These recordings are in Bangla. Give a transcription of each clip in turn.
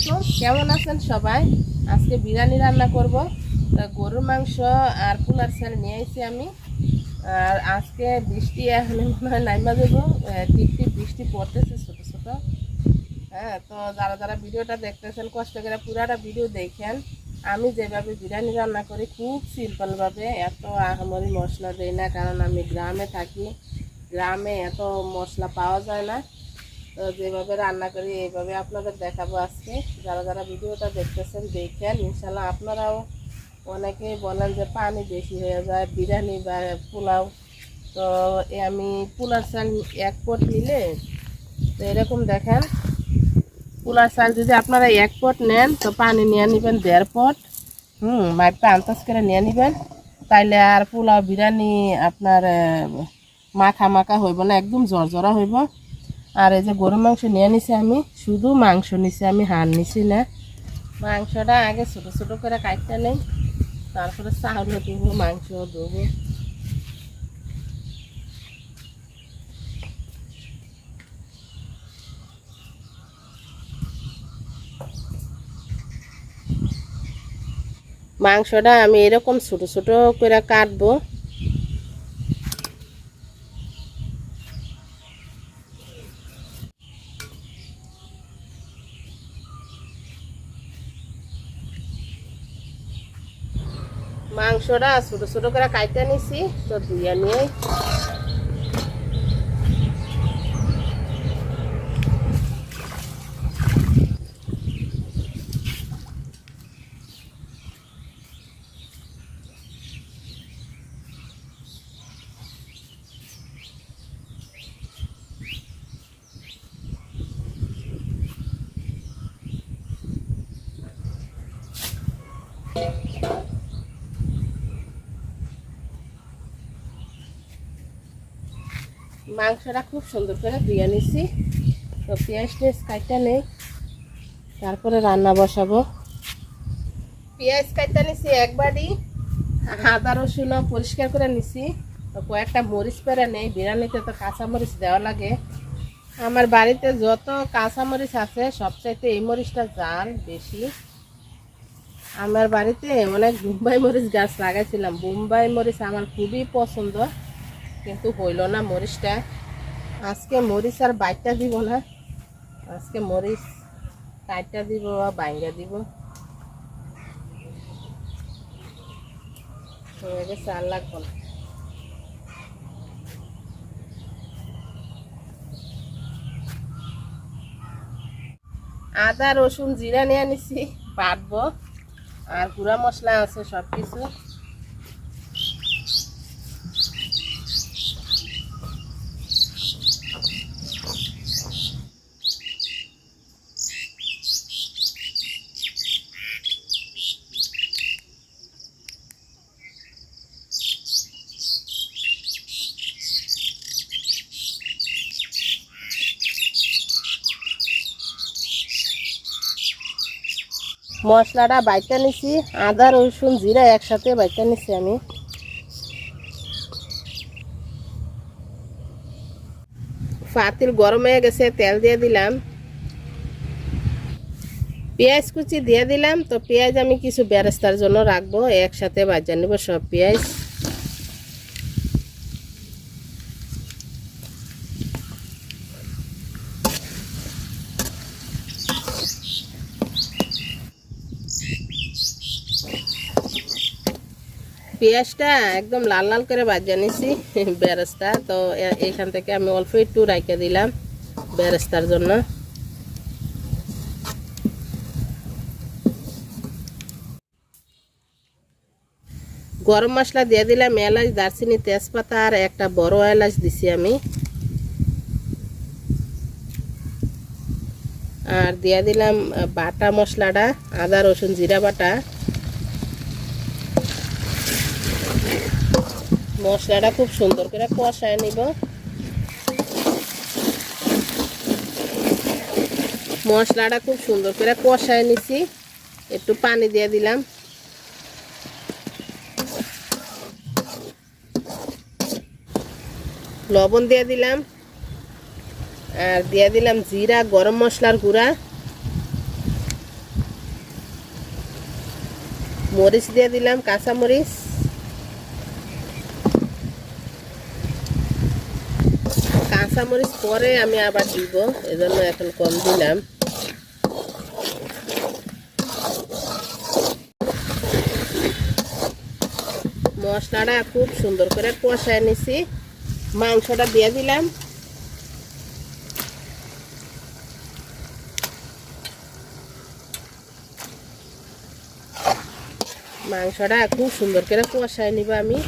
আলাইকুম। কেমন আছেন সবাই? আজকে বিরিয়ানি রান্না করব। তা গরুর মাংস আর পোলার চাল নিয়ে আইছি আমি। আর আজকে বৃষ্টি এখন মনে হয় নাইমা দেবো টিপ বৃষ্টি পড়তেছে ছোট ছোট। হ্যাঁ তো যারা যারা ভিডিওটা দেখতেছেন, কষ্ট করে পুরাটা ভিডিও দেখেন। আমি যেভাবে বিরিয়ানি রান্না করি খুব সিম্পলভাবে এত আহামরি মশলা দেই না, কারণ আমি গ্রামে থাকি। গ্রামে এত মশলা পাওয়া যায় না। যেভাবে রান্না করি, এইভাবে আপনাদের দেখাবো আজকে। যারা যারা ভিডিওটা দেখতেছেন, দেখেন ইনশাল্লাহ আপনারাও অনেকেই বলেন যে পানি বেশি হয়ে যায়, বিরিয়ানি বা পোলাও। তো আমি পোলার চাল এক পট নিলে, তো এরকম দেখেন, পোলার চাল যদি আপনারা এক পট নেন, তো পানি নিয়ে নেবেন দেড় পট। হুম মাইপটা আন্দাজ করে নিয়ে নেবেন। তাইলে আর পোলাও, বিরিয়ানি আপনার মাখা মাখা হইব না, একদম জর্জরা হইব। আর এই যে গরু মাংস নিয়ে নিছি আমি, শুধু মাংস নিছি, আমি হাড় নিছি না। মাংসটা আগে ছোট ছোট করে কাটতে নেই, তারপরে চাউল দেবো, মাংস দেবো। মাংসটা আমি এরকম ছোট ছোট করে কাটবো। মাংসটা ছোট ছোট করে কাইটা নিছি তো ধুইয়া নিয়ে মাংসটা খুব সুন্দর করে ধুয়ে নিছি। তো পেঁয়াজ টেয়াজ কাইটা নেই। তারপরে রান্না বসাবো। পেঁয়াজ কাইটা নিছি একবারই। আদা, রসুন পরিষ্কার করে নিছি। তো কয়েকটা মরিচ পেরে নেই। বিরিয়ানিতে তো কাঁচামরিচ দেওয়া লাগে। আমার বাড়িতে যত কাঁচামরিচ আছে, সবচাইতে এই মরিচটা জাল বেশি। আমার বাড়িতে অনেক বোম্বাই মরিচ গাছ লাগাইছিলাম। বোম্বাই মরিচ আমার খুবই পছন্দ। কিন্তু হইল না মরিচটা। আজকে মরিচ আর বাইটটা দিব না। আজকে মরিচ কাইটটা দিব বা বাইঙ্গা দিব। হয়ে গেছে আর লাগবো না। আদা, রসুন, জিরা নিয়ে নিছি বাটবো। আর গুঁড়া মশলা আছে সব কিছু মশলাটা বাইটা নিছি, আদা, রসুন, জিরা একসাথে বাইটা নিছি আমি। ফাতিল গরম হয়ে গেছে, তেল দিয়ে দিলাম। পেঁয়াজ কুচি দিয়ে দিলাম, তো পেঁয়াজ আমি কিছু বেরেস্তার জন্য রাখব, একসাথে বাজার নিব সব পেঁয়াজ। পেঁয়াজটা একদম লাল লাল করে বাজিয়ে নিছি, বেরেস্তা। তো এখান থেকে আমি অল্প একটু রাইখে দিলাম বেরেস্তার জন্য। গরম মশলা দিয়ে দিলাম এলাচ, দারচিনি, তেজপাতা আর একটা বড় এলাচ দিছি আমি। আর দিয়ে দিলাম বাটা মশলাটা, আদা, রসুন, জিরা বাটা। মশলাটা খুব সুন্দর করে কষায় নিব। মশলাটা খুব সুন্দর করে কষায় নিছি। একটু পানি দিয়ে দিলাম। লবণ দিয়ে দিলাম। আর দিয়ে দিলাম জিরা, গরম মশলার গুঁড়া। মরিচ দিয়ে দিলাম কাঁচা মরিচ কাঁচা মরিচ পরে আমি আবার দিব, এজন্য এখন কম দিলাম। মশলাটা খুব সুন্দর করে কষায় নিছি। মাংসটা দিয়ে দিলাম। মাংসটা খুব সুন্দর করে কষায় নিব আমি।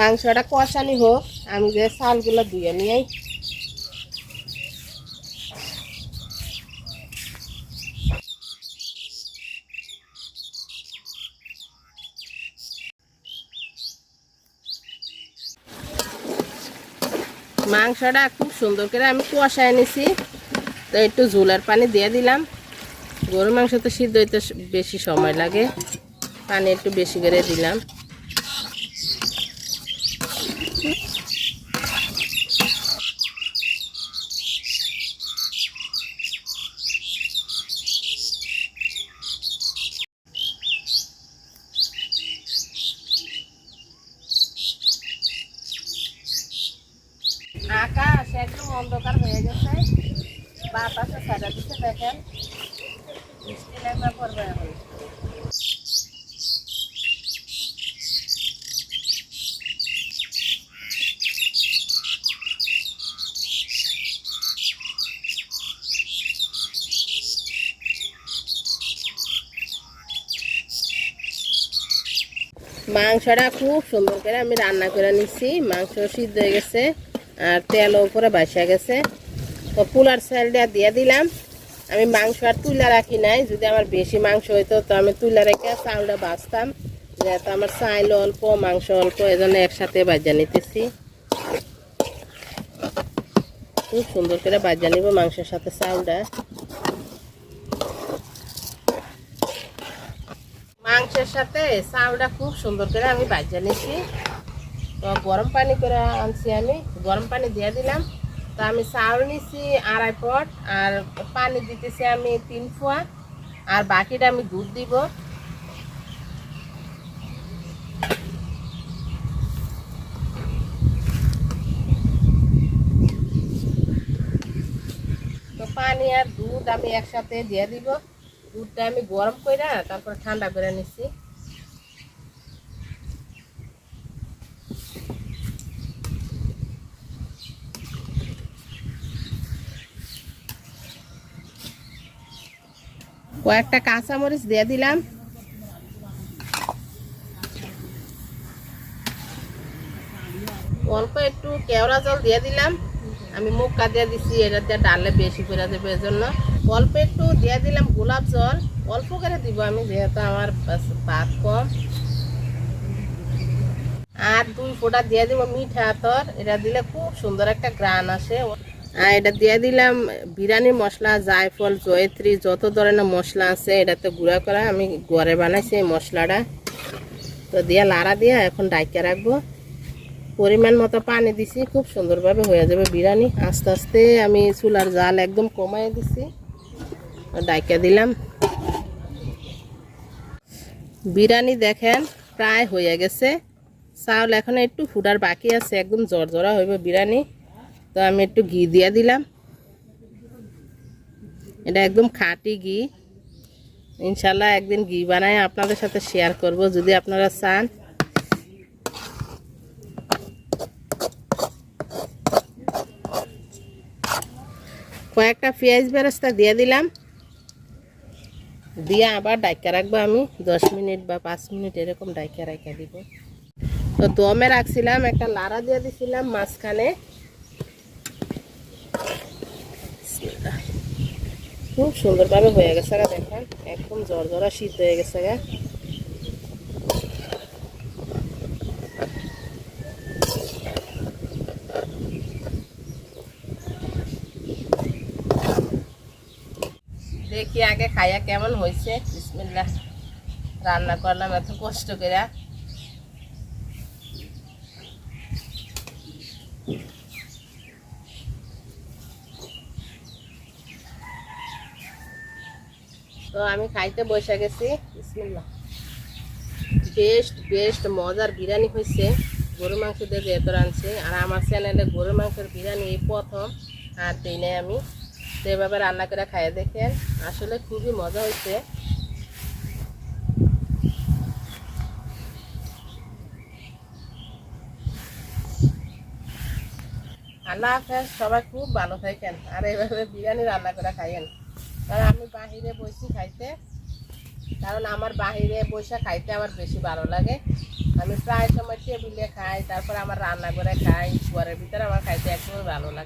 মাংসটা কষানি হোক, আমি যে চালগুলো ধুয়ে নিয়ে মাংসটা খুব সুন্দর করে আমি কষায় নিছি। তো একটু ঝোলার পানি দিয়ে দিলাম। গরুর মাংস তো সিদ্ধ হইতে বেশি সময় লাগে। পানি একটু বেশি করে দিলাম। অন্ধকার হয়ে গেছে। বাতাসে সারা দিচ্ছে দেখেন। মাংসটা খুব সুন্দর করে আমি রান্না করে নিচ্ছি মাংস সিদ্ধ হয়ে গেছে। আর তেল উপরে বাসা গেছে। তো পুলার চালটা দিয়ে দিলাম। আমি মাংস আর তুলা রাখি নাই। যদি আমার বেশি মাংস হইতো, তো আমি তুলা রেখে চাউলটা বাঁচতাম। যেহেতু আমার চাইল অল্প, মাংস অল্প, এজন্য একসাথে বাজা নিতেছি। খুব সুন্দর করে বাজা নিব মাংসের সাথে চাউলটা মাংসের সাথে চাউলটা খুব সুন্দর করে আমি বাজা নিছি। তো গরম পানি করে আনছি আমি। গরম পানি দিয়ে দিলাম। তো আমি চাউল নিছি আড়াই পট আর পানি দিতেছি আমি তিন ফোয়া। আর বাকিটা আমি দুধ দিব। তো পানি আর দুধ আমি একসাথে দিয়ে দিব। দুধটা আমি গরম করে তারপর ঠান্ডা করে নিচ্ছি কয়েকটা কাঁচামরিচ দিয়ে দিলাম। অল্প একটু কেওড়া জল দিয়ে দিলাম। আমি মুখ কাটিয়ে দিছি, এটা দিয়ে ডালে বেশি করে দেবে জন্য অল্প একটু দিয়ে দিলাম গোলাপ জল। অল্প করে দিব আমি, যেহেতু আমার ভাত কম। আর দুই ফোঁটা দিয়ে দিব মিঠা আতর। এটা দিলে খুব সুন্দর একটা গ্রান আসে। আর এটা দিয়ে দিলাম বিরিয়ানির মশলা, জায়ফল, জয়ত্রী, যত ধরনের মশলা আছে, এটাতে গুঁড়া করা। আমি ঘরে বানাইছি এই মশলাটা। তো দিয়ে লাড়া দিয়ে এখন ডাইকে রাখব। পরিমাণ মতো পানি দিছি, খুব সুন্দরভাবে হয়ে যাবে বিরিয়ানি। আস্তে আস্তে আমি চুলার জাল একদম কমাই দিছি। ডাইকা দিলাম। বিরিয়ানি দেখেন, প্রায় হয়ে গেছে। চাউল এখন একটু ফুটার বাকি আছে, একদম জর্জরা হইবে বিরিয়ানি। তো আমি একটু ঘি দিয়ে দিলাম। এটা একদম খাঁটি ঘি। ইনশাল্লাহ একদিন ঘি বানায় আপনাদের সাথে শেয়ার করব, যদি আপনারা চান। কয়েকটা পেঁয়াজ বেরেস্তা দিয়ে দিলাম। দিয়ে আবার ডাইকা রাখব আমি, দশ মিনিট বা পাঁচ মিনিট এরকম ডাইকা রাখা দিব। তো দমে রাখছিলাম, একটা লাড়া দিয়ে দিছিলাম মাঝখানে। খুব সুন্দরভাবে হয়ে গেছে গা দেখেন একদম জ্বর জ্বরা শীত হয়ে গেছে গা। দেখি আগে খাইয়া কেমন হয়েছে বিসমিল্লা রান্না করলাম, এত কষ্ট করে তো আমি খাইতে বসে গেছি। বেস্ট বেস্ট, মজার বিরিয়ানি হয়েছে গরু মাংস দিয়ে যেহেতু রাঁধছে, আর আমার চ্যানেলে গরু মাংসের বিরিয়ানি এই প্রথম, আর দিই নাই আমি তো এভাবে রান্না করে খাইয়ে দেখেন, আসলে খুবই মজা হয়েছে আল্লাহ হাফেজ, সবাই খুব ভালো থাকেন। আর এইভাবে বিরিয়ানি রান্না করে খাইয়েন। কারণ আমি বাহিরে বসি খাইতে। কারণ আমার বাহিরে বসে খাইতে আমার বেশি ভালো লাগে। আমি প্রায় সময় টেবিলে খাই, তারপর আমার রান্না করে খাই, ঘরের ভিতরে আমার খাইতে একদমই ভালো লাগে।